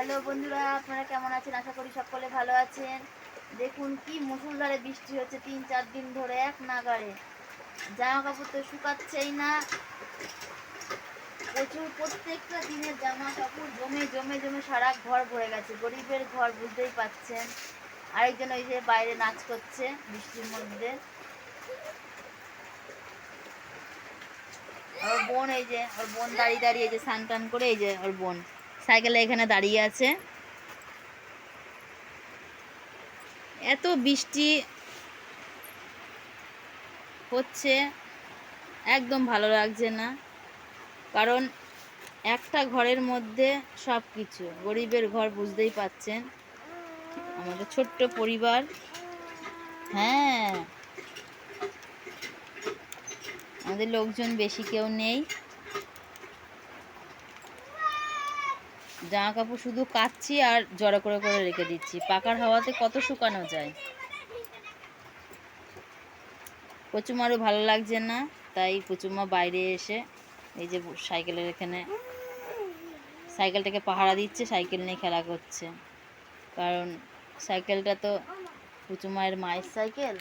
Hello বন্ধুরা, আপনারা কেমন আছেন? আশা করি সকলে ভালো আছেন। দেখুন কি মুসুলধারে বৃষ্টি হচ্ছে তিন চার দিন ধরে এক নাগারে জামা কাপড় তো শুকাচ্ছেই না। প্রচুর, প্রত্যেকটা দিনের জামা কাপড় জমে জমে জমে সারা ঘর ভরে গেছে। গরিবের ঘর বুঝতেই পাচ্ছেন। আরেকজন ওই যে বাইরে নাচ করছে বৃষ্টির মধ্যে। ওর বোন এই যে, ওর বোন দাঁড়িয়ে দাঁড়িয়ে যে স্নান টান করে এই যে ওর বোন। সাইকেলে এখানে দাঁড়িয়ে আছে। এত বৃষ্টি হচ্ছে, একদম ভালো লাগছে না। কারণ একটা ঘরের মধ্যে সব কিছু গরিবের ঘর বুঝতেই পাচ্ছেন। আমাদের ছোট্ট পরিবার হ্যাঁ। আমাদের লোকজন বেশি কেউ নেই। জামা কাপড় শুধু কাচ্ছি আর জড়ো করে করে রেখে দিচ্ছি। পাকার হাওয়াতে কত শুকানো যায়? কচুমারও ভালো লাগছে না, তাই কচুমা বাইরে এসে এই যে সাইকেলের এখানে সাইকেলটাকে পাহারা দিচ্ছে, সাইকেল নিয়ে খেলা করছে। কারণ সাইকেলটা তো কুচুমায়ের মায়ের সাইকেল।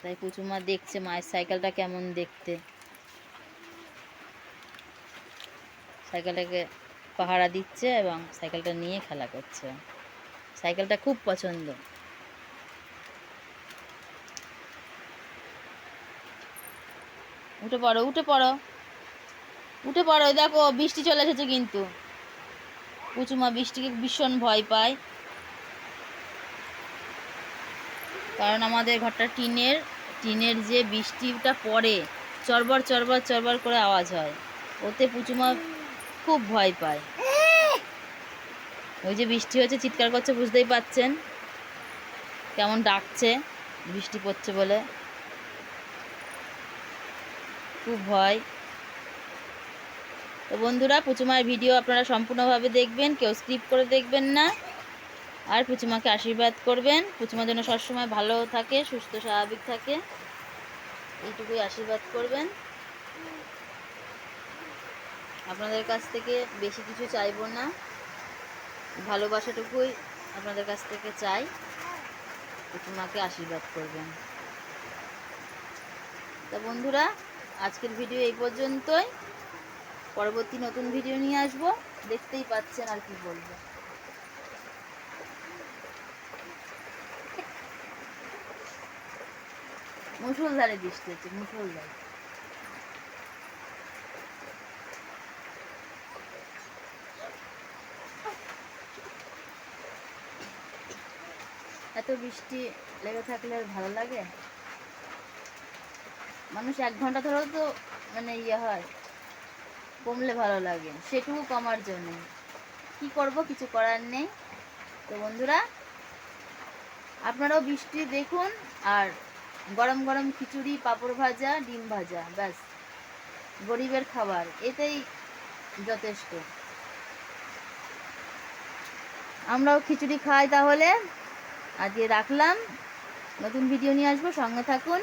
তাই কুচুমা দেখছে মায়ের সাইকেলটা কেমন দেখতে। সাইকেলটাকে পাহারা দিচ্ছে এবং সাইকেলটা নিয়ে খেলা করছে। সাইকেলটা খুব পছন্দ। উঠে পড়ো উঠে পড়ো। উঠে পড়ো দেখো, বৃষ্টি চলে এসেছে কিন্তু। কুচুমা বৃষ্টিকে ভীষণ ভয় পায়। কারণ আমাদের ঘরটা টিনের টিনের যে বৃষ্টিটা পড়ে চরবর চরবর চরবর করে আওয়াজ হয়। ওতে পুচুমা খুব ভয় পায়। ওই যে বৃষ্টি হচ্ছে, চিৎকার করছে, বুঝতেই পাচ্ছেন। কেমন ডাকছে, বৃষ্টি পড়ছে বলে। খুব ভয়। তো বন্ধুরা, পুচুমার ভিডিও আপনারা সম্পূর্ণভাবে দেখবেন, কেউ স্কিপ করে দেখবেন না। আর পুচুমাকে আশীর্বাদ করবেন। পুচুমা যেন সবসময় ভালো থাকে, সুস্থ, স্বাভাবিক থাকে। এইটুকুই আশীর্বাদ করবেন। আপনাদের কাছ থেকে বেশি কিছু চাইব না। ভালোবাসাটুকুই আপনাদের কাছ থেকে চাই। পুচুমাকে আশীর্বাদ করবেন। তা বন্ধুরা, আজকের ভিডিও এই পর্যন্তই। পরবর্তী নতুন ভিডিও নিয়ে আসব। দেখতেই পাচ্ছেন আর কি বলব। মুসুলধারে বৃষ্টি হচ্ছে, মুসুলধারে। এত বৃষ্টি লেগে থাকলে ভালো লাগে? মানুষ এক ঘণ্টা ধরেও তো মানে ইয়ে হয়, কমলে ভালো লাগে। সেটুকু কমার জন্য। কি করব কিছু করার নেই। তো বন্ধুরা, আপনারাও বৃষ্টি দেখুন আর গরম গরম খিচুড়ি, পাঁপড় ভাজা, ডিম ভাজা, ব্যাস। গরিবের খাবার, এতেই যথেষ্ট। আমরাও খিচুড়ি খাই তাহলে। আজকে রাখলাম। নতুন ভিডিও নিয়ে আসব সঙ্গে থাকুন।